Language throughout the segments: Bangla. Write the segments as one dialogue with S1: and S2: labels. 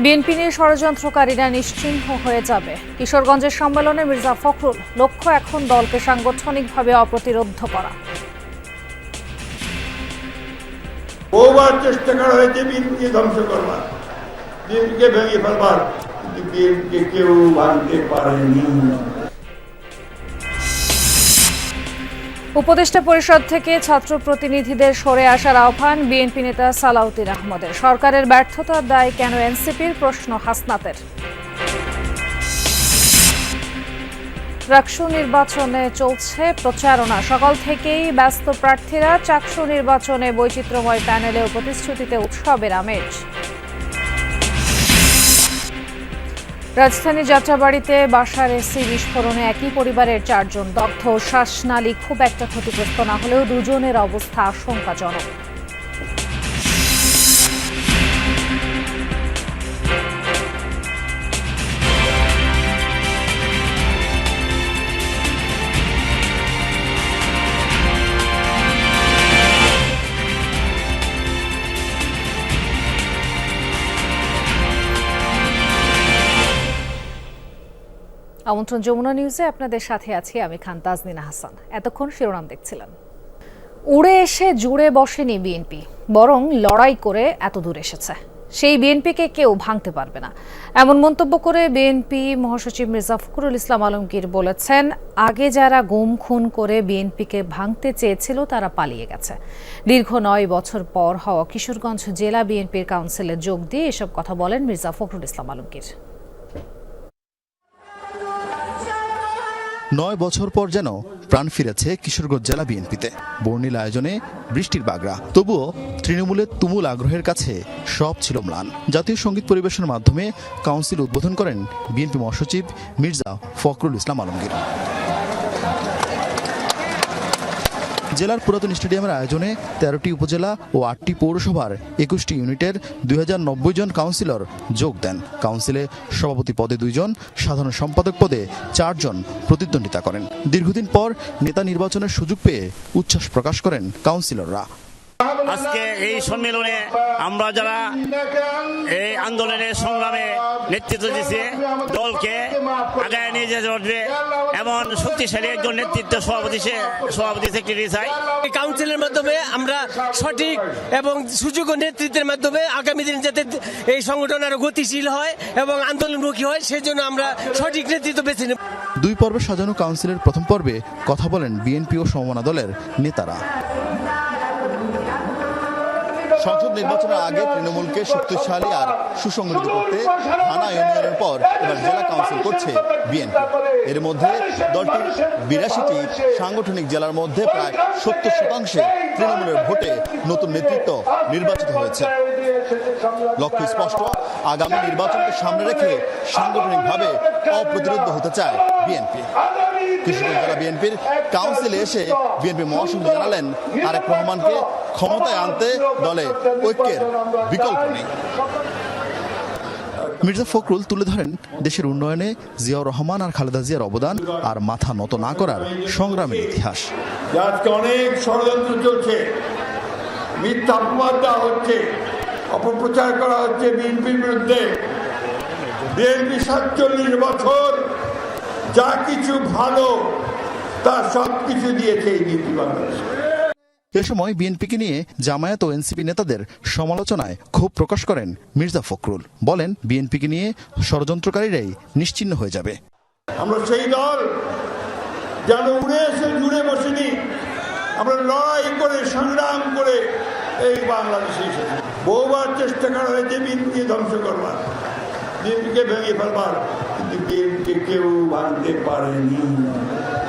S1: বিএনপি নিয়ে ষড়যন্ত্রকারীরা নিশ্চিহ্ন হয়ে যাবে। কিশোরগঞ্জের সম্মেলনে মির্জা ফখরুল লক্ষ্য এখন দলকে সাংগঠনিকভাবে অপ্রতিরোধ করা।
S2: বহুবার চেষ্টা করা হয়েছে বিএনপিকে ধ্বংস করবার বিএনপিকে ভেঙে ফেলবার। কিন্তু বিএনপিকে কেউ ভাঙতে পারেনি।
S1: উপদেষ্টা পরিষদ থেকে ছাত্র প্রতিনিধিদের সরে আসার আহ্বান বিএনপি নেতা সালাউদ্দিন আহমদের। সরকারের ব্যর্থতার দায় কেন এনসিপির? প্রশ্ন হাসনাতের। রাকসু নির্বাচনে চলছে প্রচারণা। সকাল থেকেই ব্যস্ত প্রার্থীরা চাকসু নির্বাচনে বৈচিত্র্যময় প্যানেলে প্রতিশ্রুতিতে উৎসবের আমেজ। রাজধানী যাত্রাবাড়িতে বাসার এসি বিস্ফোরণে একই পরিবারের চারজন দগ্ধ। শ্বাসনালী খুব একটা ক্ষতিগ্রস্ত না হলেও দুজনের অবস্থা আশঙ্কাজনক। আমন্ত্রণ যমুনা নিউজে আপনাদের সাথে আছি আমি খান তাজনিনা হাসান এতক্ষণ শিরোনাম দেখছিলেন। উড়ে এসে জুড়ে বসেনি বিএনপি, বরং লড়াই করে এত দূর এসেছে। সেই বিএনপিকে কেউ ভাঙতে পারবে না। এমন মন্তব্য করে বিএনপি মহাসচিব মির্জা ফখরুল ইসলাম আলমগীর বলেছেন, আগে যারা গুম খুন করে বিএনপিকে ভাঙতে চেয়েছিল, তারা পালিয়ে গেছে। দীর্ঘ নয় বছর পর হওয়া কিশোরগঞ্জ জেলা বিএনপির কাউন্সিলে যোগ দিয়ে এসব কথা বলেন মির্জা ফখরুল ইসলাম আলমগীর।
S3: নয় বছর পর যেন প্রাণ ফিরেছে কিশোরগঞ্জ জেলা বিএনপিতে। বর্ণিল আয়োজনে বৃষ্টির বাগড়া। তবুও তৃণমূলের তুমুল আগ্রহের কাছে সব ছিল ম্লান। জাতীয় সংগীত পরিবেশনের মাধ্যমে কাউন্সিল উদ্বোধন করেন বিএনপি মহাসচিব মির্জা ফখরুল ইসলাম আলমগীর। জেলার পুরাতন স্টেডিয়ামের আয়োজনে তেরোটি উপজেলা ও আটটি পৌরসভার একুশটি ইউনিটের দুই হাজার নব্বই জন কাউন্সিলর যোগ দেন। কাউন্সিলে সভাপতি পদে দুইজন, সাধারণ সম্পাদক পদে চারজন প্রতিদ্বন্দ্বিতা করেন। দীর্ঘদিন পর নেতা নির্বাচনের সুযোগ পেয়ে উচ্ছ্বাস প্রকাশ করেন কাউন্সিলররা।
S4: আজকে এই সম্মেলনে আমরা যারা এই আন্দোলনে সংগ্রামে নেতৃত্ব দিয়েছি দলকে আগায় নিয়ে যেতে পারবে এমন শক্তিশালী একজন নেতৃত্ব সভাপতি সে- সভাপতি সেক্রেটারি চাই।
S5: এই কাউন্সিলের মাধ্যমে আমরা সঠিক এবং সুযোগ ও নেতৃত্বের মাধ্যমে আগামী দিনে যাতে এই সংগঠন আরও গতিশীল হয় এবং আন্দোলনমুখী হয় সেজন্য আমরা সঠিক নেতৃত্ব বেছে নেব।
S3: দুই পর্বে সাজানো কাউন্সিলের প্রথম পর্বে কথা বলেন বিএনপি ও সমমনা দলের নেতারা। সংসদ নির্বাচনের আগে তৃণমূলকে শক্তিশালী আর সুসংগঠিত করতে থানা ইউনিয়নের পর এবার জেলা কাউন্সিল করছে বিএনপি এর মধ্যে দলটির বিরাশিটি সাংগঠনিক জেলার মধ্যে প্রায় সত্তর শতাংশে তৃণমূলের ভোটে নতুন নেতৃত্ব নির্বাচিত হয়েছে। লক্ষ্য স্পষ্ট, আগামী নির্বাচনকে সামনে রেখে সাংগঠনিকভাবে অপ্রতিরোধ হতে চায় বিএনপি বিএনপির কাউন্সিলে এসে বিএনপি মহাসচিব জানালেন আরেক রহমানকে ক্ষমতায় আনতে দলে ঐক্যের বিকল্প নেই। মির্জা ফখরুল তুলে ধরেন, দেশের উন্নয়নে জিয়াউর রহমান আর খালেদা জিয়ার অবদান আর মাথা নত না করার সংগ্রামের ইতিহাস।
S2: আজকে অনেক ষড়যন্ত্র চলছে, মিথ্যা দেওয়া হচ্ছে, অপপ্রচার করা হচ্ছে বিএনপির বিরুদ্ধে। বিএনপি সাতচল্লিশ বছর যা কিছু ভালো তা সব কিছু দিয়েছে এই বিএনপি বাংলাদেশে।
S3: এ সময় বিএনপিকে নিয়ে জামায়াত ও এনসিপি নেতাদের সমালোচনায় ক্ষোভ প্রকাশ করেন মির্জা ফখরুল। বলেন বিএনপিকে নিয়ে ষড়যন্ত্রকারীরাই নিশ্চিহ্ন হয়ে যাবে।
S2: আমরা সেই দল যেন উড়ে এসে জুড়ে বসেনি। আমরা লড়াই করে সংগ্রাম করে এই বাংলাদেশে এসেছি। বহুবার চেষ্টা করা হয়েছে বিএনপিকে ধ্বংস করবার। বিএনপিকে ভেঙে ফেলবার কিন্তু বিএনপিকে কেউ ভাঙতে পারেনি।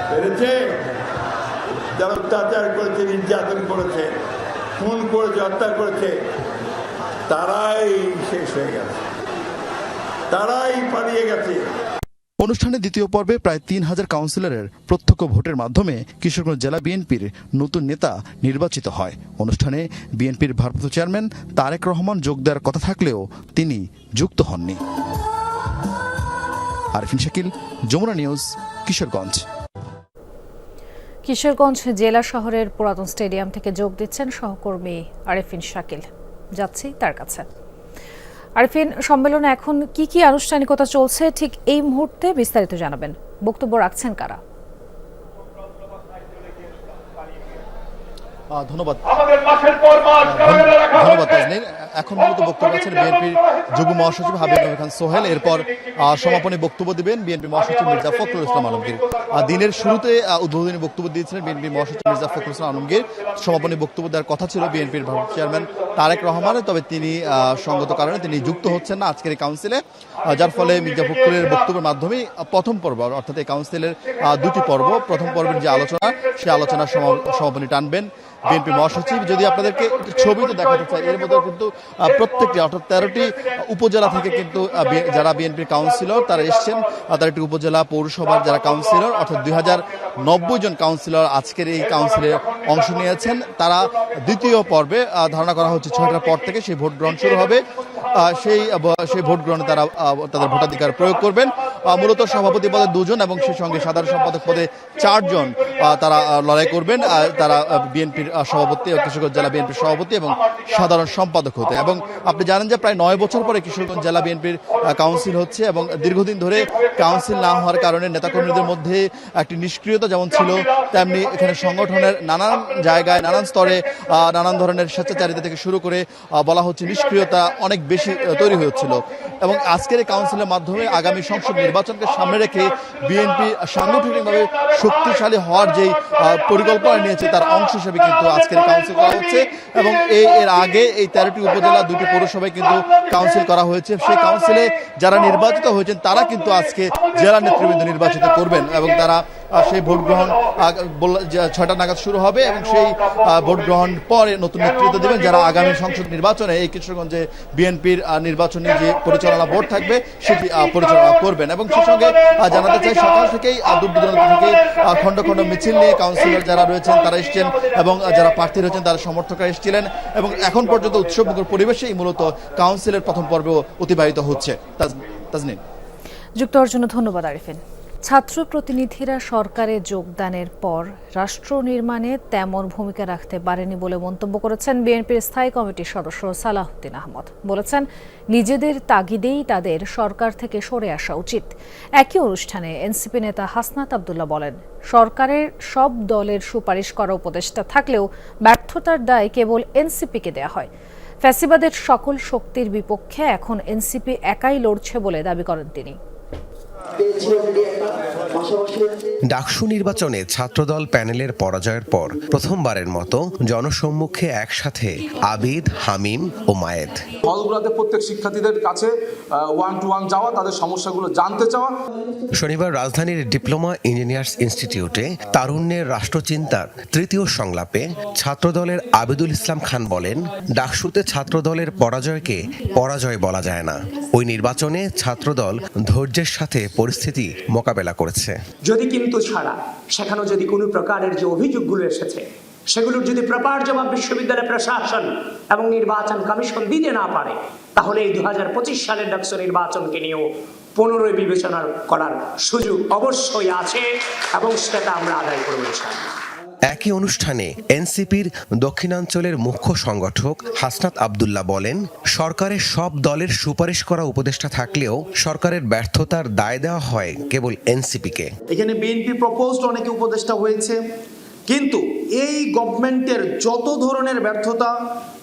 S2: পেরেছে? যারা অত্যাচার করেছে, নির্যাতন করেছে, খুন করেছে, হত্যা করেছে, তারাই শেষ হয়ে গেছে। তারাই পালিয়ে গেছে।
S3: অনুষ্ঠানে দ্বিতীয় পর্বে প্রায় তিন হাজার কাউন্সিলরের প্রত্যক্ষ ভোটের মাধ্যমে কিশোরগঞ্জ জেলা বিএনপির নতুন নেতা নির্বাচিত হয়। অনুষ্ঠানে বিএনপির ভারপ্রাপ্ত চেয়ারম্যান তারেক রহমান যোগ দেওয়ার কথা থাকলেও তিনি যুক্ত হননি। আরফিন শাকিল, যমুনা নিউজ, কিশোরগঞ্জ।
S1: কিশোরগঞ্জ জেলা শহরের পুরাতন স্টেডিয়াম থেকে যোগ দিচ্ছেন সহকর্মী আরেফিন শাকিল। যাচ্ছি তার কাছে। আরফিন সম্মেলনে এখন কি কি আনুষ্ঠানিকতা চলছে, ঠিক এই মুহূর্তে বিস্তারিত জানাবেন। বক্তব্য রাখছেন কারা?
S3: ধন্যবাদ।
S6: রাখা
S3: ধন্যবাদ। এখন মূলত বক্তব্য রাখছেন বিএনপির যুগ্ম মহাসচিব হাবিব খান সোহেল। এরপর সমাপনী বক্তব্য দিবেন বিএনপি মহাসচিব মির্জা ফখরুল ইসলাম আলমগীর। দিনের শুরুতে উদ্বোধনী বক্তব্য দিয়েছিলেন বিএনপি মহাসচিব মির্জা ফখরুল ইসলাম আলমগীর। সমাপনী বক্তব্য দেওয়ার কথা ছিল বিএনপির চেয়ারম্যান তারেক রহমান তবে তিনি আহ, সঙ্গত কারণে তিনি যুক্ত হচ্ছেন না আজকের এই কাউন্সিলে। যার ফলে মির্জা ফখরুলের বক্তব্যের মাধ্যমে প্রথম পর্ব অর্থাৎ এই কাউন্সিলের দুটি পর্ব। প্রথম পর্বের যে আলোচনা সেই আলোচনার সমা- সমাপনী টানবেন। বিএনপি মহাসচিব, যদি আপনাদেরকে ছবি তো দেখাতে চাই, এর মধ্যে কিন্তু প্রত্যেকটি, অর্থাৎ তেরোটি উপজেলা থেকে কিন্তু যারা বিএনপির কাউন্সিলর তারা এসছেন। তার একটি উপজেলা পৌরসভার যারা কাউন্সিলর অর্থাৎ দুই হাজার নব্বই জন কাউন্সিলর আজকের এই কাউন্সিলে অংশ নিয়েছেন। তারা দ্বিতীয় পর্বে ধারণা করা হচ্ছে ছয়টার পর থেকে সেই ভোট গ্রহণ শুরু হবে। সেই সেই ভোট গ্রহণে তারা তাদের ভোটাধিকার প্রয়োগ করবেন। মূলত সভাপতি পদে দুজন এবং সেই সঙ্গে সাধারণ সম্পাদক পদে চারজন তারা লড়াই করবেন। তারা বিএনপির সভাপতি কিশোরগঞ্জ জেলা বিএনপির সভাপতি এবং সাধারণ সম্পাদক হতে। এবং আপনি জানেন যে প্রায় নয় বছর পরে কিশোরগঞ্জ জেলা বিএনপির কাউন্সিল হচ্ছে এবং দীর্ঘদিন ধরে কাউন্সিল না হওয়ার কারণে নেতাকর্মীদের মধ্যে একটি নিষ্ক্রিয়তা যেমন ছিল তেমনি এখানে সংগঠনের নানান জায়গায়, নানান স্তরে নানান ধরনের স্বেচ্ছাচারিতা থেকে শুরু করে বলা হচ্ছে নিষ্ক্রিয়তা অনেক বেশি তৈরি হয়েছিল। এবং আজকের এই কাউন্সিলের মাধ্যমে আগামী সংসদ নির্বাচনকে সামনে রেখে বিএনপি সাংগঠনিকভাবে শক্তিশালী হওয়ার যেই পরিকল্পনা নিয়েছে, তার অংশ হিসেবে কিন্তু আজকের কাউন্সিল করা হচ্ছে। এবং এই এর আগে এই তেরোটি উপজেলা, দুটি পৌরসভায় কিন্তু কাউন্সিল করা হয়েছে। সেই কাউন্সিলে যারা নির্বাচিত হয়েছেন, তারা কিন্তু আজকে জেলা নেতৃবৃন্দ নির্বাচিত করবেন। এবং তারা সেই ভোট গ্রহণ ছয়টা নাগাদ শুরু হবে এবং সেই ভোট গ্রহণ পরে নতুন নেতৃত্ব দেবেন যারা আগামী সংসদ নির্বাচনে এই কিশোরগঞ্জে বিএনপির নির্বাচনী যে পরিচালনা বোর্ড থাকবে সেটি পরিচালনা করবেন। এবং সেই সঙ্গে জানাতে চাই সকাল থেকেই দূর দূরান্ত থেকে খণ্ড খণ্ড মিছিল নিয়ে কাউন্সিলর যারা রয়েছেন তারা এসছেন এবং যারা প্রার্থী রয়েছেন তারা সমর্থকরা এসেছিলেন এবং এখন পর্যন্ত উৎসবমুখর পরিবেশেই মূলত কাউন্সিলের প্রথম পর্ব অতিবাহিত হচ্ছে।
S1: যুক্ত হওয়ার জন্য ধন্যবাদ, আরিফিন। ছাত্র প্রতিনিধিরা সরকারে যোগদানের পর রাষ্ট্র নির্মাণে তেমন ভূমিকা রাখতে পারেনি বলে মন্তব্য করেছেন বিএনপির স্থায়ী কমিটির সদস্য সালাহুদ্দিন আহমদ। বলেছেন, নিজেদের তাগিদেই তাদের সরকার থেকে সরে আসা উচিত। একই অনুষ্ঠানে এনসিপি নেতা হাসনাত আবদুল্লাহ বলেন, সরকারের সব দলের সুপারিশ করা উপদেষ্টা থাকলেও ব্যর্থতার দায় কেবল এনসিপিকে দেয়া হয়। ফ্যাসিবাদের সকল শক্তির বিপক্ষে এখন এনসিপি একাই লড়ছে বলে দাবি করেন তিনি।
S7: ডাকসু নির্বাচনে ছাত্রদল প্যানেলের পরাজয়ের পর প্রথমবারের মতো জনসম্মুখে একসাথে আবিদ হামিম ও মায়েদ।
S8: হলগুলোতে প্রত্যেক শিক্ষার্থীদের কাছে ওয়ান টু ওয়ান যাওয়া তাদের সমস্যাগুলো জানতে চাওয়া।
S7: শনিবার রাজধানীর ডিপ্লোমা ইঞ্জিনিয়ার্স ইনস্টিটিউটে তারুণ্যের রাষ্ট্রচিন্তার তৃতীয় সংলাপে ছাত্রদলের আবিদুল ইসলাম খান বলেন ডাকসুতে ছাত্রদলের পরাজয়কে পরাজয় বলা যায় না। ওই নির্বাচনে ছাত্রদল ধৈর্যের সাথে পরিস্থিতি মোকাবেলা করেছে
S9: যদি কিন্তু ছাড়া সেখানে যদি কোনো প্রকারের যে অভিযোগগুলো এসেছে, সেগুলোর যদি প্রপার জবাব বিশ্ববিদ্যালয় প্রশাসন এবং নির্বাচন কমিশন দিতে না পারে, তাহলে এই দু হাজার পঁচিশ সালের ডাকসু নির্বাচনকে নিয়েও পুনরায় বিবেচনা করার সুযোগ অবশ্যই আছে এবং সেটা আমরা আদায় করব।
S7: একই অনুষ্ঠানে এনসিপির দক্ষিণাঞ্চলের মুখ্য সংগঠক হাসনাত আবদুল্লাহ বলেন, সরকারের সব দলের সুপারিশ করা উপদেষ্টা থাকলেও সরকারের ব্যর্থতার দায় দেওয়া হয় কেবল এনসিপিকে।
S10: এখানে বিএনপি প্রপোজড অনেকে উপদেষ্টা হয়েছে। কিন্তু এই গভর্নমেন্টের যত ধরনের ব্যর্থতা,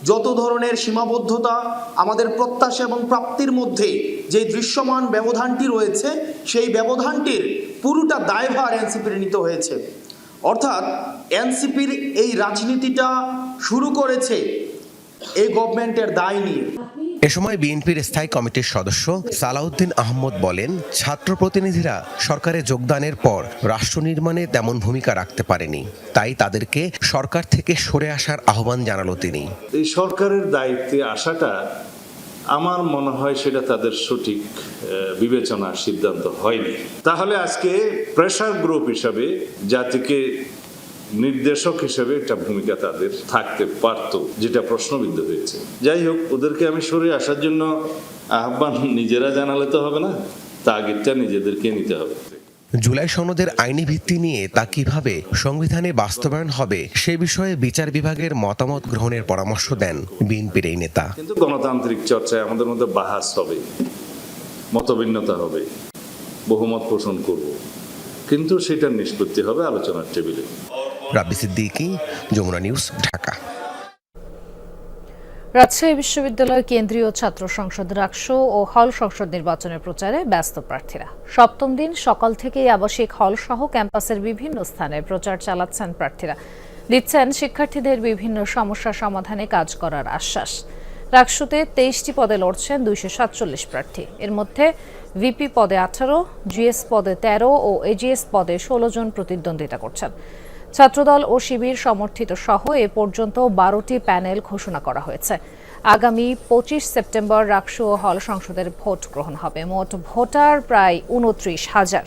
S10: যত ধরনের সীমাবদ্ধতা, আমাদের প্রত্যাশা এবং প্রাপ্তির মধ্যে যে দৃশ্যমান ব্যবধানটি রয়েছে, সেই ব্যবধানটির পুরোটা দায়ভার এনসিপির নিতে হয়েছে। অর্থাৎ এনসিপির এই রাজনীতিটা শুরু করেছে এই গভর্নমেন্টের দায় নিয়ে।
S7: এ সময় বিএনপির স্থায়ী কমিটির সদস্য সালাউদ্দিন আহমদ বলেন ছাত্র প্রতিনিধিরা সরকারে যোগদানের পর রাষ্ট্র নির্মাণে তেমন ভূমিকা রাখতে পারেনি। তাই তাদেরকে সরকার থেকে সরে আসার আহ্বান জানালো তিনি।
S11: এই সরকারের দায়িত্বে আসাটা আমার মনে হয় সেটা তাদের সঠিক বিবেচনার সিদ্ধান্ত হয়নি। তাহলে আজকে প্রেশার গ্রুপ হিসাবে, জাতিকে নির্দেশক হিসেবে একটা ভূমিকা তাদের থাকতে পারত, যেটা প্রশ্নবিদ্ধ হয়েছে। যাই হোক, ওদেরকে আমি সরে আসার জন্য আহ্বান নিজেরা জানালে তো হবে না, তাগিদটা নিজেদেরকে নিতে হবে।
S7: জুলাই সনদের আইনি ভিত্তি নিয়ে তা কীভাবে সংবিধানে বাস্তবায়ন হবে সে বিষয়ে বিচার বিভাগের মতামত গ্রহণের পরামর্শ দেন বিএনপির এই নেতা।
S11: কিন্তু গণতান্ত্রিক চর্চায় আমাদের মধ্যে বাহাস হবে মতভিন্নতা হবে বহুমত পোষণ করব। কিন্তু সেটার নিষ্পত্তি হবে আলোচনার টেবিলে।
S7: রাব্বি সিদ্দিকি যমুনা নিউজ ঢাকা।
S1: রাজশাহী বিশ্ববিদ্যালয় কেন্দ্রীয় ছাত্র সংসদ রাকসু ও হল সংসদ নির্বাচনের প্রচারে ব্যস্ত প্রার্থীরা। সপ্তম দিন সকাল থেকেই আবাসিক হল সহ ক্যাম্পাসের বিভিন্ন স্থানে প্রচার চালাচ্ছেন প্রার্থীরা। দিচ্ছেন শিক্ষার্থীদের বিভিন্ন সমস্যা সমাধানে কাজ করার আশ্বাস। রাকসুতে তেইশটি পদে লড়ছেন দুইশো সাতচল্লিশ প্রার্থী। এর মধ্যে ভিপি পদে আঠারো, জিএস পদে তেরো ও এজিএস পদে ষোলো জন প্রতিদ্বন্দ্বিতা করছেন। ছাত্রদল ও শিবির সমর্থিত সহ এ পর্যন্ত বারোটি প্যানেল ঘোষণা করা হয়েছে। আগামী পঁচিশ সেপ্টেম্বর রাকসু ও হল সংসদের ভোট গ্রহণ হবে। মোট ভোটার প্রায় উনত্রিশ হাজার।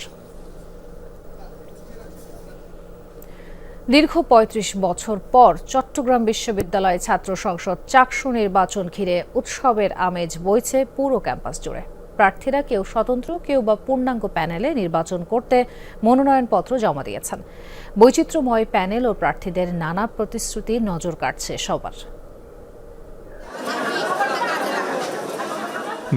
S1: দীর্ঘ ৩৫ বছর পর চট্টগ্রাম বিশ্ববিদ্যালয় ছাত্র সংসদ চাকসু নির্বাচন ঘিরে উৎসবের আমেজ বইছে পুরো ক্যাম্পাস জুড়ে। প্রার্থীরা কেউ স্বতন্ত্র, কেউ বা পূর্ণাঙ্গ প্যানেলে নির্বাচন করতে মনোনয়নপত্র জমা দিয়েছেন। বৈচিত্র্যময় প্যানেল ও প্রার্থীদের নানা প্রতিশ্রুতি নজর কাটছে সবার।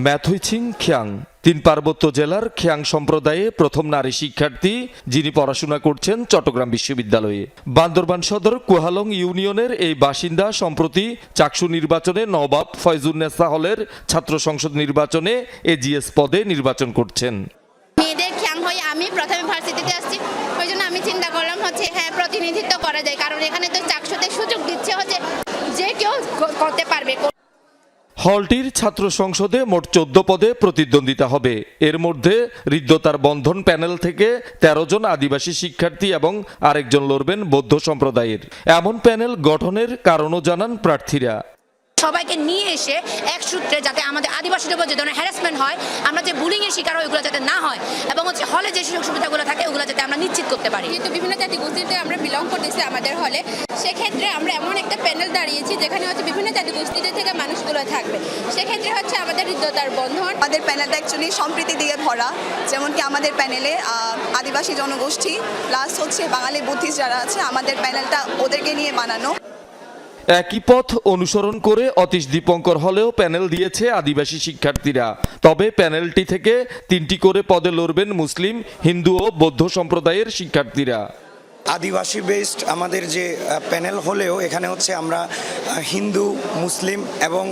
S12: ম্যাথুইছিং খিয়াং তিন পার্বত্য জেলার খিয়াং সম্প্রদায়ে প্রথম নারী শিক্ষার্থী, যিনি পড়াশোনা করছেন চট্টগ্রাম বিশ্ববিদ্যালয়ে। বান্দরবান সদর কুহালং ইউনিয়নের এই বাসিন্দা সম্প্রতি চাকসু নির্বাচনে নবাব ফয়জুন্নেসা হলের ছাত্র সংসদ নির্বাচনে এজিএস পদে নির্বাচন করছেন।
S13: মেয়েদের খ্যাং হয়ে আমি প্রথমে ভার্সিটিতে আসছি। ওই জন্য আমি চিন্তা করলাম হচ্ছে হ্যাঁ প্রতিনিধিত্ব করা যায়। কারণ এখানে তো চাকসুতে সুযোগ দিচ্ছে হচ্ছে, যে কেউ করতে পারবে।
S12: হলটির ছাত্র সংসদে মোট চোদ্দ পদে প্রতিদ্বন্দ্বিতা হবে। এর মধ্যে হৃদ্যতার বন্ধন প্যানেল থেকে ১৩ জন আদিবাসী শিক্ষার্থী এবং আরেকজন লড়বেন বৌদ্ধ সম্প্রদায়ের। এমন প্যানেল গঠনের কারণও জানান প্রার্থীরা।
S13: সবাইকে নিয়ে এসে এক সূত্রে যাতে আমাদের আদিবাসীদের উপর যে ধরনের হ্যারাসমেন্ট হয় আমরা যে বুলিংয়ের শিকার হয় ওগুলো যাতে না হয় এবং হচ্ছে হলে যে সুযোগ সুবিধাগুলো থাকে ওগুলো যাতে আমরা নিশ্চিত করতে পারি।
S14: যেহেতু বিভিন্ন জাতি গোষ্ঠীতে আমরা বিলং করতেছি আমাদের হলে সেক্ষেত্রে আমরা এমন একটা প্যানেল দাঁড়িয়েছি যেখানে হচ্ছে বিভিন্ন জাতি গোষ্ঠীতে থেকে মানুষগুলো থাকবে। সেক্ষেত্রে হচ্ছে আমাদের হৃদ্যতার বন্ধন।
S13: আমাদের প্যানেলটা অ্যাকচুয়ালি সম্প্রীতি দিয়ে ভরা যেমন কি আমাদের প্যানেলে আদিবাসী জনগোষ্ঠী প্লাস হচ্ছে বাঙালি বুদ্ধিস্ট যারা আছে আমাদের প্যানেলটা ওদেরকে নিয়ে বানানো।
S12: একই পথ অনুসরণ করে অতীশ দীপঙ্কর হলেও প্যানেল দিয়েছে আদিবাসী শিক্ষার্থীরা। তবে প্যানেলটি থেকে তিনটি করে পদে লড়বেন মুসলিম, হিন্দু ও বৌদ্ধ সম্প্রদায়ের শিক্ষার্থীরা।
S15: আদিবাসী বেসড আমাদের যে প্যানেল হলেও এখানে হচ্ছে আমরা হিন্দু মুসলিম এবং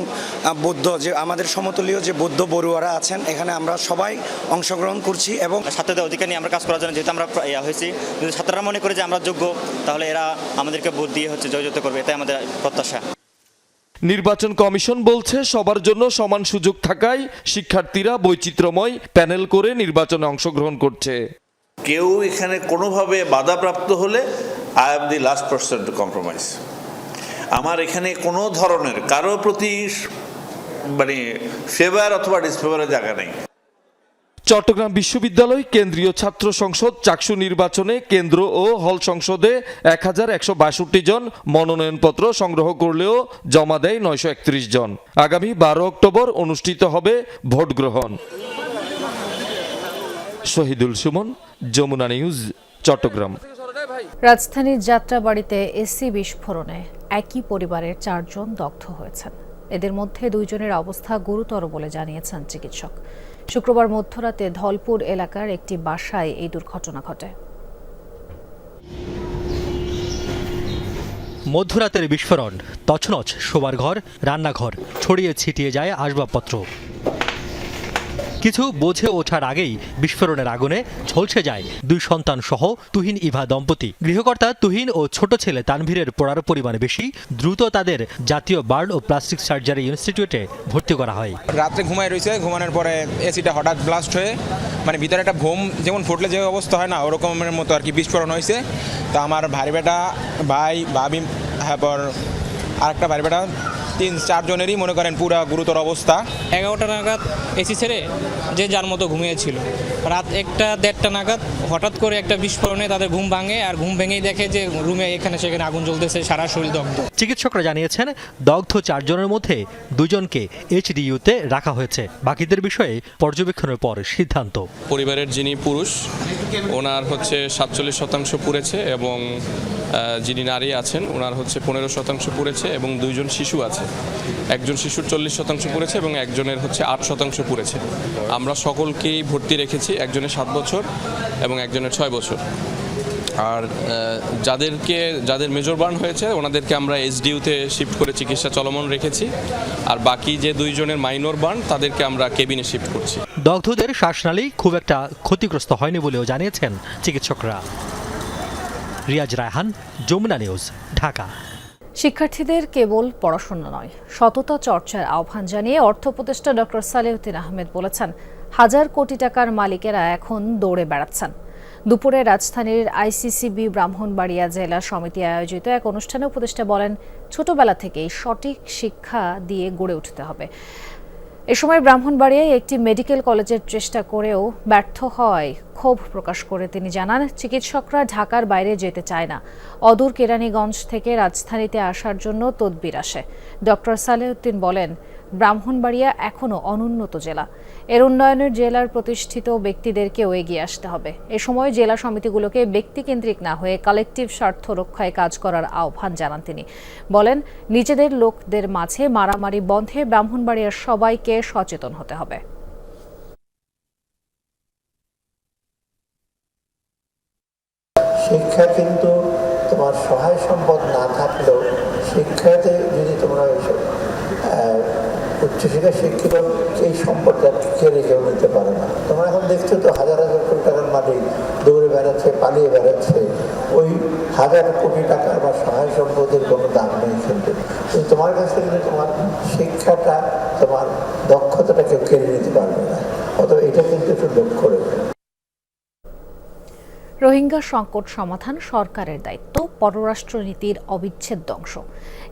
S15: বৌদ্ধ যে আমাদের সমতলীয় যে বৌদ্ধ বড়ুয়ারা আছেন এখানে আমরা সবাই অংশগ্রহণ করছি এবং
S4: ছাত্রদের অধিকার নিয়ে আমরা কাজ করার জন্য যেহেতু আমরা ইয়া হয়েছি যদি ছাত্ররা মনে করে যে আমরা যোগ্য তাহলে এরা আমাদেরকে ভোট দিয়ে হচ্ছে জয়যুক্ত করবে এটাই আমাদের প্রত্যাশা।
S12: নির্বাচন কমিশন বলছে সবার জন্য সমান সুযোগ থাকায় শিক্ষার্থীরা বৈচিত্র্যময় প্যানেল করে নির্বাচনে অংশগ্রহণ করছে।
S11: কেউ এখানে কোনোভাবে বাধাপ্রাপ্ত হলে I am the last person to compromise আমার এখানে কোনো ধরনের কারও প্রতি মানে ফেভার অথবা ডিসফেভারের জায়গা নেই।
S12: চট্টগ্রাম বিশ্ববিদ্যালয় কেন্দ্রীয় ছাত্র সংসদ চাকসু নির্বাচনে কেন্দ্র ও হল সংসদে এক হাজার একশো বাষট্টি জন মনোনয়নপত্র সংগ্রহ করলেও জমা দেয় নয়শো একত্রিশ জন। আগামী বারো অক্টোবর অনুষ্ঠিত হবে ভোট গ্রহণ শহীদুল সুমন যমুনা নিউজ চট্টগ্রাম।
S1: রাজধানীর যাত্রাবাড়িতে এসি বিস্ফোরণে একই পরিবারের চারজন দগ্ধ হয়েছেন। এদের মধ্যে দুইজনের অবস্থা গুরুতর বলে জানিয়েছেন চিকিৎসক। শুক্রবার মধ্যরাতে ধলপুর এলাকার একটি বাসায় এই দুর্ঘটনা ঘটে।
S5: মধ্যরাতের বিস্ফোরণ তছনছ শোবার ঘর রান্নাঘর ছড়িয়ে ছিটিয়ে যায় আসবাবপত্র। কিছু বোঝে ওঠার আগেই বিস্ফোরণের আগুনে ঝলসে যায় দুই সন্তান সহ তুহিন, ইভা, দম্পতি। গৃহকর্তা তুহিন ও ছোট ছেলে তানভীরের পড়ার পরিমাণ বেশি। দ্রুত তাদের জাতীয় বার্ন ও প্লাস্টিক সার্জারি ইনস্টিটিউটে ভর্তি করা হয়।
S15: রাত্রে ঘুমায় রয়েছে, ঘুমানোর পরে এসিটা হঠাৎ ব্লাস্ট হয়ে মানে ভিতরে একটা ভোম যেমন ফুটলে যে অবস্থা হয় না, ওরকমের মতো আর কি বিস্ফোরণ হয়েছে। তো আমার ভাই বেটা ভাই, ভাবি, তারপর আরেকটা ভাই বেটা
S16: তিন চারজনেরই মনে করেন পুরা গুরুতর অবস্থা।
S17: এগারোটা নাগাদ এসি ছেড়ে যে যার মতো ঘুমিয়েছিল। রাত একটা দেড়টা নাগাদ হঠাৎ করে একটা বিস্ফোরণে তাদের ঘুম ভাঙে আর ঘুম ভেঙেই দেখে যে রুমে এখানে সেখানে আগুন জ্বলতেছে সারা শরীর দগ্ধ।
S5: চিকিৎসকরা জানিয়েছেন দগ্ধ চারজনের মধ্যে দুজনকে এইচডিইউতে রাখা হয়েছে। বাকিদের বিষয়ে পর্যবেক্ষণের পর সিদ্ধান্ত।
S18: পরিবারের যিনি পুরুষ ওনার হচ্ছে সাতচল্লিশ শতাংশ পুড়েছে এবং যিনি নারী আছেন ওনার হচ্ছে পনেরো শতাংশ পুড়েছে এবং দুইজন শিশু আছে। একজন শিশুর চল্লিশ শতাংশ পুড়েছে এবং একজনের হচ্ছে আট শতাংশ পুড়েছে। আমরা সকলকেই ভর্তি রেখেছি, একজনের সাত বছর এবং একজনের ছয় বছর। আর যাদেরকে, যাদের মেজর বার্ন হয়েছে, ওনাদেরকে আমরা এসডিউতে শিফট করে চিকিৎসা চলমান রেখেছি। আর বাকি যে দুইজনের মাইনর বার্ন তাদেরকে আমরা কেবিনে শিফট করছি।
S5: দগ্ধদের শ্বাসনালী খুব একটা ক্ষতিগ্রস্ত হয়নি বলেও জানিয়েছেন চিকিৎসকরা। রিয়াজ রায়হান, যমুনা নিউজ, ঢাকা।
S1: শিক্ষার্থীদের কেবল পড়াশোনা নয়, সততা চর্চার আহ্বান জানিয়ে অর্থ উপদেষ্টা ডক্টর সালেউদ্দিন আহমেদ বলেছেন, হাজার কোটি টাকার মালিকেরা এখন দৌড়ে বেড়াচ্ছেন। দুপুরে রাজধানীর আইসিসিবি ব্রাহ্মণবাড়িয়া জেলা সমিতি আয়োজিত এক অনুষ্ঠানে উপদেষ্টা বলেন, ছোটবেলা থেকেই সঠিক শিক্ষা দিয়ে গড়ে উঠতে হবে। এ সময় ব্রাহ্মণবাড়িয়ায় একটি মেডিকেল কলেজের চেষ্টা করেও ব্যর্থ হয় ক্ষোভ প্রকাশ করে। তিনি জানান, চিকিৎসকরা ঢাকার বাইরে যেতে চায় না। অদূর কেরানীগঞ্জ থেকে রাজধানীতে আসার জন্য তদবির আসে। ডক্টর সালেউদ্দিন বলেন ব্রাহ্মণবাড়িয়া এখনও অনুন্নত জেলা। এর উন্নয়নের জেলার প্রতিষ্ঠিত ব্যক্তিদেরকেও এগিয়ে আসতে হবে। এ সময় জেলা সমিতিগুলোকে ব্যক্তিকেন্দ্রিক না হয়ে কালেকটিভ স্বার্থ রক্ষায় কাজ করার আহ্বান জানান তিনি। বলেন, নিজেদের লোকদের মাঝে মারামারি বন্ধে ব্রাহ্মণবাড়িয়ার সবাইকে সচেতন হতে হবে।
S19: শিক্ষা কিন্তু তোমার সহায় সম্পদ না থাকলেও শিক্ষাতে যদি তোমরা উচ্চশিক্ষা শিক্ষিত এই সম্পদটা কেড়ে কেউ নিতে পারে না। তোমরা এখন দেখছ তো, হাজার হাজার কোটি টাকার মালিক দৌড়ে বেড়াচ্ছে, পালিয়ে বেড়াচ্ছে। ওই হাজার কোটি টাকার বা সহায় সম্পদের কোনো দাম নেই কিন্তু। তোমার কাছে কিন্তু তোমার শিক্ষাটা, তোমার দক্ষতাটা কেউ কেড়ে নিতে পারবে না। অতএব এটা কিন্তু একটু লক্ষ্য
S1: রোহিঙ্গা সংকট সমাধান সরকারের দায়িত্ব। পররাষ্ট্রনীতির অবিচ্ছেদ্য অংশ।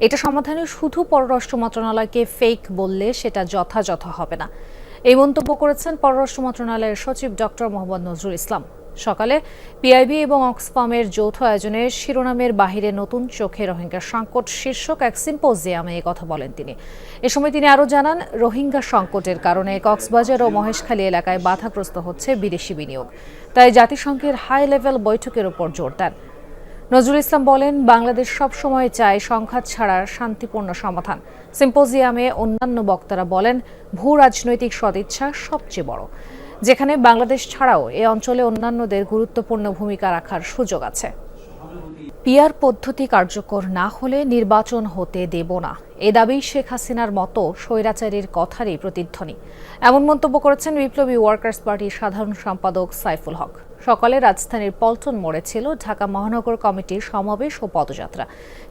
S1: এটা সমাধানে শুধু পররাষ্ট্র মন্ত্রণালয়কে ফেক বললে সেটা যথাযথ হবে না। এই মন্তব্য করেছেন পররাষ্ট্র মন্ত্রণালয়ের সচিব ডক্টর মোহাম্মদ নজরুল ইসলাম। সকালে পিআইবি এবং অক্সফামের যৌথ আয়োজনে শিরোনামের বাহিরে নতুন চোখে রোহিঙ্গা সংকট শীর্ষক এক সিম্পোজিয়ামে কথা বলেন তিনি। এ সময় তিনি আরও জানান, রোহিঙ্গা সংকটের কারণে কক্সবাজার ও মহেশখালী এলাকায় বাধাগ্রস্ত হচ্ছে বিদেশি বিনিয়োগ। তাই জাতিসংঘের হাই লেভেল বৈঠকের উপর জোর দেন। নজরুল ইসলাম বলেন, বাংলাদেশ সবসময় চায় সংঘাত ছাড়ার শান্তিপূর্ণ সমাধান। সিম্পোজিয়ামে অন্যান্য বক্তারা বলেন, ভূ রাজনৈতিক সদিচ্ছা সবচেয়ে বড়। যেখানে বাংলাদেশ ছাড়াও এ অঞ্চলে অন্যান্যদের গুরুত্বপূর্ণ ভূমিকা রাখার সুযোগ আছে। পিয়ার পদ্ধতি কার্যকর না হলে নির্বাচন হতে দেব না। এ দাবি শেখ হাসিনার মতো স্বৈরাচারীর কথারই প্রতিধ্বনি। এমন মন্তব্য করেছেন বিপ্লবী ওয়ার্কার্স পার্টির সাধারণ সম্পাদক সাইফুল হক। সকালে রাজধানীর পল্টন মোড়ে ছিল ঢাকা মহানগর কমিটির সমাবেশ ও পদযাত্রা।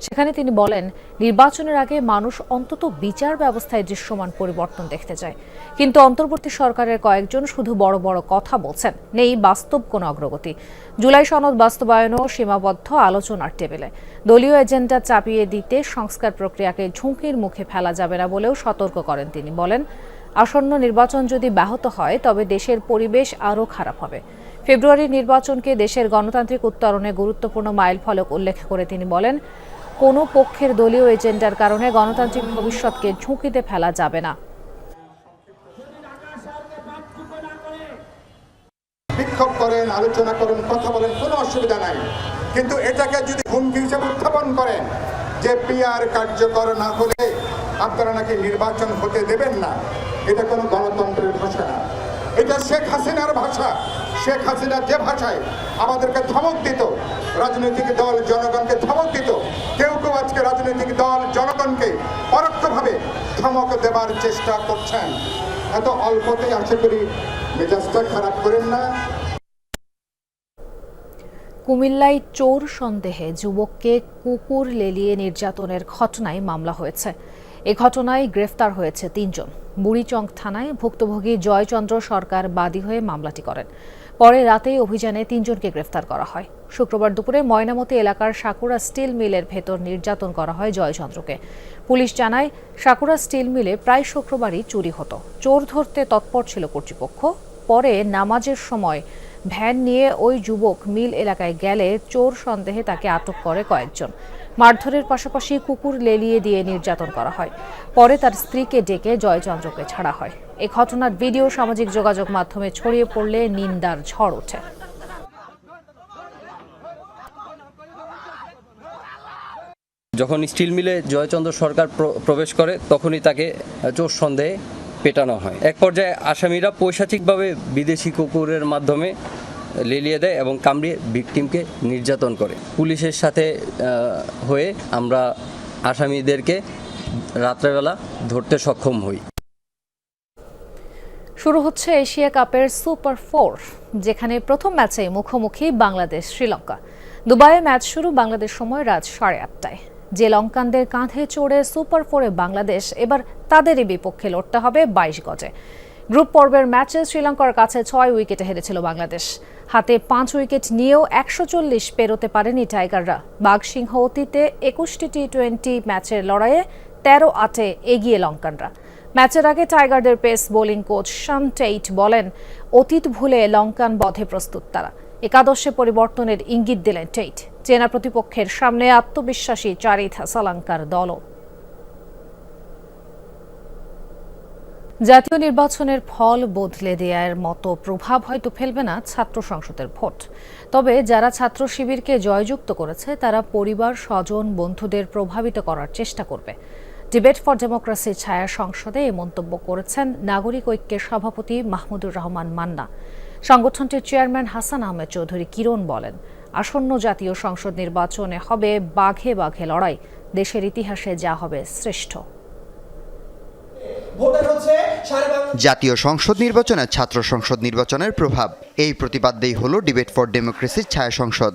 S1: সেখানে তিনি বলেন, নির্বাচনের আগে মানুষ অন্তত বিচার ব্যবস্থায় দৃশ্যমান পরিবর্তন দেখতে চায়। কিন্তু অন্তর্বর্তী সরকারের কয়েকজন শুধু বড় বড় কথা বলছেন, নেই বাস্তব কোনো অগ্রগতি। জুলাই সনদ বাস্তবায়নও সীমাবদ্ধ আলোচনার টেবিলে। দলীয় এজেন্ডা চাপিয়ে দিতে সংস্কার প্রক্রিয়াকে ঝুঁকির মুখে ফেলা যাবে না বলেও সতর্ক করেন তিনি। বলেন, আসন্ন নির্বাচন যদি ব্যাহত হয়, তবে দেশের পরিবেশ আরও খারাপ হবে। ফেব্রুয়ারির নির্বাচনকে দেশের গণতান্ত্রিক উত্তরণে গুরুত্বপূর্ণ মাইল ফলক উল্লেখ করে তিনি বলেন, কোনো পক্ষের দলীয় এজেন্ডার কারণে গণতান্ত্রিক ভবিষ্যৎকে ঝুঁকিতে ফেলা যাবে না।
S20: বিক্ষোভ করেন, আলোচনা করেন, কথা বলেন, কোনো অসুবিধা নাই। কিন্তু এটাকে যদি হুমকি হিসেবে উত্থাপন করেন, যে পিআর কার্যকর না হলে আপনারা নাকি নির্বাচন হতে দেবেন না। এটা কোনো গণতন্ত্রের না এটা শেখ হাসিনার ভাষা। শেখ হাসিনা যে ভাষায় আমাদেরকে ধমক দিত, রাজনৈতিক দল, জনগণকে ধমক দিত, কেউ কেউ আজকে রাজনৈতিক দল, জনগণকে পরোক্ষভাবে ধমক দেবার চেষ্টা করছেন। এত অল্পতেই আশা করি মেজাজটা খারাপ করেন না।
S1: কুমিল্লায় চোর সন্দেহে যুবককে কুকুর লেলিয়ে নির্যাতনের ঘটনায় মামলা হয়েছে। এ ঘটনায় গ্রেফতার হয়েছে তিনজন। বুড়িচং থানায় ভুক্তভোগী জয়চন্দ্র সরকার বাদী হয়ে মামলাটি করেন। পরে রাতেই অভিযানে তিনজনকে গ্রেফতার করা হয়। শুক্রবার দুপুরে ময়নামতি এলাকার সাকুরা স্টিল মিলের ভেতর নির্যাতন করা হয় জয়চন্দ্রকে। পুলিশ জানায়, সাকুরা স্টিল মিলে প্রায় শুক্রবারই চুরি হতো। চোর ধরতে তৎপর ছিল কর্তৃপক্ষ। পরে নামাজের সময় ভ্যান নিয়ে ওই যুবক মিল এলাকায় গেলে চোর সন্দেহে তাকে আটক করে কয়েকজন। মারধরের পাশাপাশি কুকুর লেলিয়ে দিয়ে নির্যাতন করা হয়। পরে তার স্ত্রীকে ডেকে জয়চন্দ্রকে ছাড়া হয়। এ ঘটনার ভিডিও সামাজিক যোগাযোগ মাধ্যমে ছড়িয়ে পড়লে নিন্দার ঝড় ওঠে।
S21: যখন স্টিল মিলে জয়চন্দ্র সরকার প্র- প্রবেশ করে, তখনই তাকে চোর সন্দেহে পেটানো হয়। এক পর্যায়ে আসামিরা পৈশাচিকভাবে বিদেশি কুকুরের মাধ্যমে লেলিয়ে দেয় এবং কামড়িয়ে ভিকটিমকে নির্যাতন করে। পুলিশের সাথে হয়ে আমরা আসামিদেরকে রাত্রেবেলা ধরতে সক্ষম হই।
S1: শুরু হচ্ছে এশিয়া কাপের সুপার ফোর, যেখানে প্রথম ম্যাচে মুখোমুখি বাংলাদেশ শ্রীলঙ্কা। দুবাইয়ে ম্যাচ শুরু বাংলাদেশ সময় রাত সাড়ে আটটায়। যে লঙ্কানদের কাঁধে চড়ে সুপার ফোরে বাংলাদেশ, এবার তাদেরই বিপক্ষে লড়তে হবে বাইশ গজে। গ্রুপ পর্বের ম্যাচে শ্রীলঙ্কার কাছে ছয় উইকেটে হেরেছিল বাংলাদেশ। হাতে পাঁচ উইকেট নিয়েও একশো চল্লিশ পেরোতে পারেনি টাইগাররা। বাঘসিংহ অতীতে একুশটি টি টোয়েন্টি ম্যাচের লড়াইয়ে তেরো আটে এগিয়ে লঙ্কানরা। ম্যাচের আগে টাইগারদের pace bowling coach Shaun Tait বলেন, অতীত ভুলে লঙ্কান বধে প্রস্তুত তারা। একাদশে পরিবর্তনের ইঙ্গিত দিলেন টেইট। চেনা প্রতিপক্ষের সামনে আত্মবিশ্বাসী চারিথ শ্রীলঙ্কার দলও। জাতীয় নির্বাচনের ফল বদলে দেওয়ার মতো প্রভাব হয়তো ফেলবে না ছাত্র সংসদের ভোট। তবে যারা ছাত্র শিবিরকে জয়যুক্ত করেছে, তারা পরিবার, স্বজন, বন্ধুদের প্রভাবিত করার চেষ্টা করবে। ডিবেট ফর ডেমোক্রেসির ছায়া সংসদে এ মন্তব্য করেছেন নাগরিক ঐক্যের সভাপতি মাহমুদুর রহমান মান্না। সংগঠনটির চেয়ারম্যান হাসান আহমেদ চৌধুরী কিরণ বলেন, আসন্ন জাতীয় সংসদ নির্বাচনে হবে বাঘে বাঘে লড়াই, দেশের ইতিহাসে যা হবে শ্রেষ্ঠ।
S22: জাতীয় সংসদ নির্বাচনে ছাত্র সংসদ নির্বাচনের প্রভাব। এই প্রতিপাদ্যেই হল ডিবেট ফর ডেমোক্রেসির ছায়া সংসদ।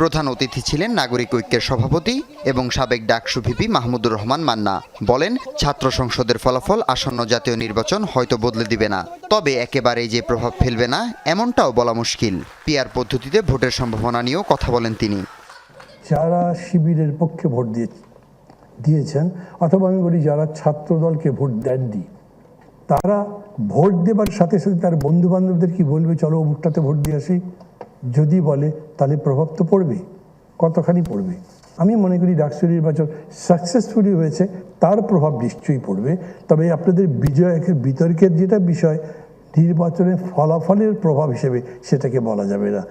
S22: প্রধান অতিথি ছিলেন নাগরিক ঐক্যের সভাপতি এবং সাবেক ডাকসু ভিপি মাহমুদুর রহমান মান্না। বলেন, ছাত্র সংসদের ফলাফল আসন্ন জাতীয় নির্বাচন হয়তো বদলে দিবে না। তবে একেবারেই যে প্রভাব ফেলবে না, এমনটাও বলা মুশকিল। পিয়ার পদ্ধতিতে ভোটের সম্ভাবনা নিয়েও কথা বলেন তিনি।
S23: যারা শিবিরের পক্ষে ভোট দিয়ে, দিয়েছেন, অথবা আমি বলি যারা ছাত্র দলকে ভোট দেননি, তারা ভোট দেবার সাথে সাথে তার বন্ধু বান্ধবদের কি বলবে, চলো অমুকটাতে ভোট দিয়ে আসি যদি বলে, তাহলে প্রভাব তো পড়বে, কতখানি পড়বে? আমি মনে করি ডাকসু নির্বাচন সাকসেসফুলি হয়েছে, তার প্রভাব নিশ্চয়ই পড়বে। তবে আপনাদের বিজয় বিতর্কের যেটা বিষয় নির্বাচনের ফলাফলের প্রভাব হিসেবে সেটাকে বলা যাবে না।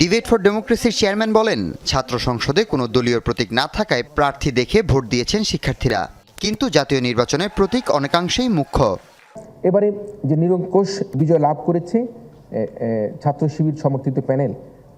S22: ডিবেট ফর ডেমোক্রেসির চেয়ারম্যান বলেন, ছাত্র সংসদে কোনো দলীয় প্রতীক না থাকায় প্রার্থী দেখে ভোট দিয়েছেন শিক্ষার্থীরা। কিন্তু জাতীয় নির্বাচনের প্রতীক অনেকাংশেই মুখ্য।
S24: এবারে যে নিরঙ্কুশ বিজয় লাভ করেছে ছাত্র শিবির সমর্থিত প্যানেল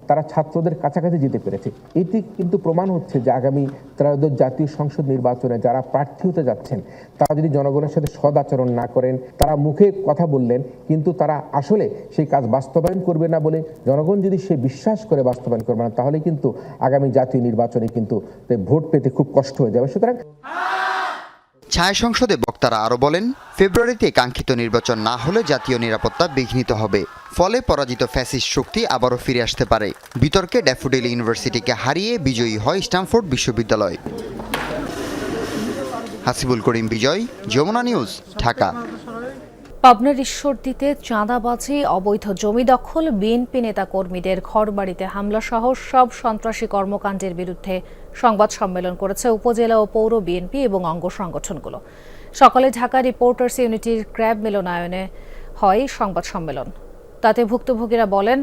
S24: তারা ছাত্রদের কাছাকাছি যেতে পেরেছে। এটি কিন্তু প্রমাণ হচ্ছে যে আগামী ত্রয়োদশ জাতীয় সংসদ নির্বাচনে যারা প্রার্থী হতে যাচ্ছেন, তারা যদি জনগণের সাথে সদ আচরণ না করেন, তারা মুখে কথা বললেন, কিন্তু তারা আসলে সেই কাজ বাস্তবায়ন করবে না বলে জনগণ যদি সে বিশ্বাস করে বাস্তবায়ন করবে না, তাহলে কিন্তু আগামী জাতীয় নির্বাচনে কিন্তু ভোট পেতে খুব কষ্ট হয়ে যাবে। সুতরাং
S22: ছায়া সংসদে বক্তারা আরও বলেন, ফেব্রুয়ারিতে কাঙ্ক্ষিত নির্বাচন না হলে জাতীয় নিরাপত্তা বিঘ্নিত হবে। ফলে পরাজিত ফ্যাসিস্ট শক্তি আবারও ফিরে আসতে পারে। বিতর্কে ড্যাফোডিল ইউনিভার্সিটিকে হারিয়ে বিজয়ী হয় স্ট্যামফোর্ড বিশ্ববিদ্যালয়। হাসিবুল করিম বিজয়, যমুনা নিউজ, ঢাকা।
S1: পাবনার ঈশ্বরদীতে চাঁদাবাজি, অবৈধ জমি দখল, বিএনপি নেতা কর্মীদের ঘরবাড়িতে হামলা সহ সব সন্ত্রাসী কর্মকাণ্ডের বিরুদ্ধে সংবাদ সম্মেলন করেছে উপজেলা ও পৌর বিএনপি এবং অঙ্গ সংগঠনগুলো। সকালে ঢাকা রিপোর্টার্স ইউনিটির ক্র্যাব মিলনায়নে হয় সংবাদ সম্মেলন। তাতে ভুক্তভোগীরা বলেন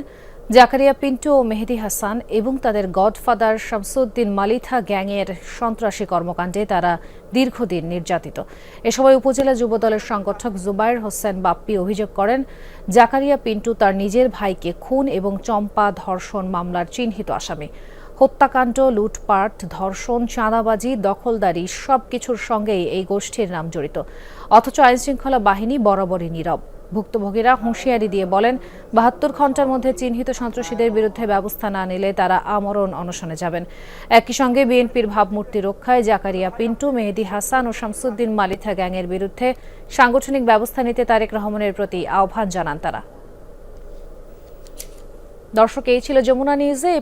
S1: জাকারিয়া পিন্টু ও মেহেদি হাসান এবং তাদের গডফাদার শামসুদ্দিন মালিথা গ্যাংয়ের সন্ত্রাসী কর্মকাণ্ডে তারা দীর্ঘদিন নির্যাতিত। এ সময় উপজেলা যুবদলের সংগঠক জুবাইর হোসেন বাপ্পি অভিযোগ করেন, জাকারিয়া পিন্টু তার নিজের ভাইকে খুন এবং চম্পা ধর্ষণ মামলার চিহ্নিত আসামি। হত্যাকাণ্ড, লুটপাট, ধর্ষণ, চাঁদাবাজি, দখলদারি সব কিছুর সঙ্গেই এই গোষ্ঠীর নাম জড়িত। অথচ আইনশৃঙ্খলা বাহিনী বরাবরই নীরব। ভুক্তভোগীরা হুঁশিয়ারি দিয়ে বলেন, বাহাত্তর ঘণ্টার মধ্যে চিহ্নিত সন্ত্রাসীদের বিরুদ্ধে ব্যবস্থা না নিলে তারা আমরণ অনশনে যাবেন। একই সঙ্গে বিএনপির ভাবমূর্তি রক্ষায় জাকারিয়া পিন্টু, মেহেদি হাসান ও শামসুদ্দিন মালিথা গ্যাংয়ের বিরুদ্ধে সাংগঠনিক ব্যবস্থা নিতে তারেক রহমানের প্রতি আহ্বান জানান তারা। দর্শক, এই ছিল যমুনা নিউজে।